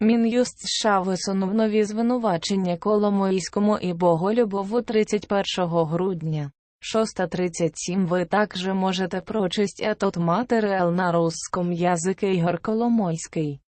Мін'юст США висунув нові звинувачення Коломойському і Боголюбову 31 грудня. 6.37 Ви також можете прочесть этот матеріал на русском язике Ігор Коломойський.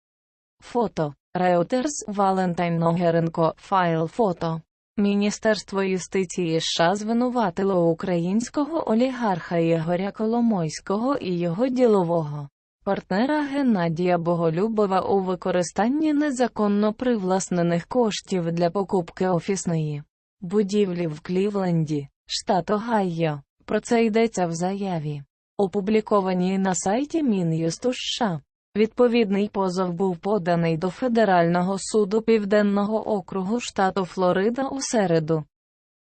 Фото. Reuters Валентайн Ногеренко. Файл фото. Міністерство юстиції США звинуватило українського олігарха Ігоря Коломойського і його ділового партнера Геннадія Боголюбова у використанні незаконно привласнених коштів для покупки офісної будівлі в Клівленді, штат Огайо. Про це йдеться в заяві, опублікованій на сайті Мін'юсту США. Відповідний позов був поданий до Федерального суду Південного округу штату Флорида у середу.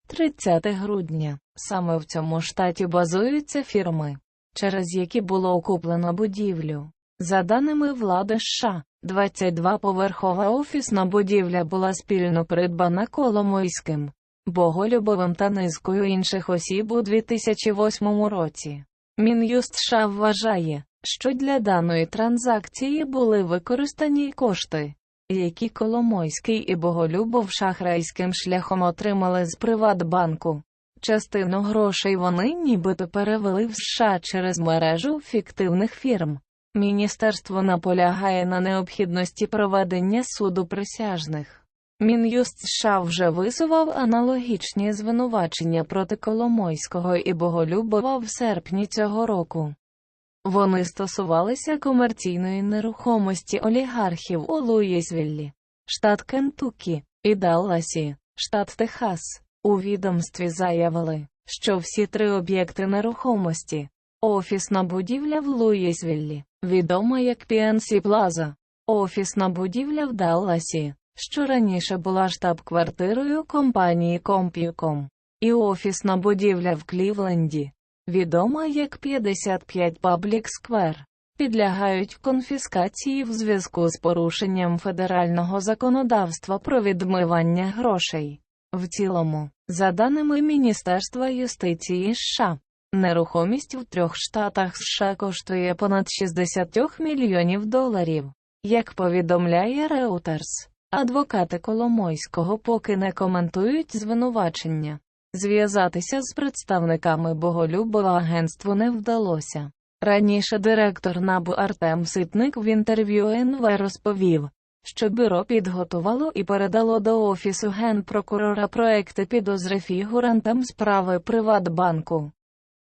30 грудня. Саме в цьому штаті базуються фірми, через які було окуплено будівлю. За даними влади США, 22-поверхова офісна будівля була спільно придбана Коломойським, Боголюбовим та низкою інших осіб у 2008 році. Мін'юст США вважає, що для даної транзакції були використані кошти, які Коломойський і Боголюбов шахрайським шляхом отримали з Приватбанку. Частину грошей вони нібито перевели в США через мережу фіктивних фірм. Міністерство наполягає на необхідності проведення суду присяжних. Мін'юст США вже висував аналогічні звинувачення проти Коломойського і Боголюбова в серпні цього року. Вони стосувалися комерційної нерухомості олігархів у Луїсвіллі, штат Кентукі, і Далласі, штат Техас. У відомстві заявили, що всі три об'єкти нерухомості офісна будівля в Луїсвіллі, відома як PNC Plaza, офісна будівля в Далласі, що раніше була штаб-квартирою компанії Compucom, і офісна будівля в Клівленді, відома як 55 Public Square, підлягають конфіскації в зв'язку з порушенням федерального законодавства про відмивання грошей. В цілому, за даними Міністерства юстиції США, нерухомість в трьох штатах США коштує понад 60 мільйонів доларів. Як повідомляє Reuters, адвокати Коломойського поки не коментують звинувачення. Зв'язатися з представниками Боголюбова агентству не вдалося. Раніше директор НАБУ Артем Ситник в інтерв'ю НВ розповів, що бюро підготувало і передало до Офісу генпрокурора проекти підозри фігурантам справи Приватбанку.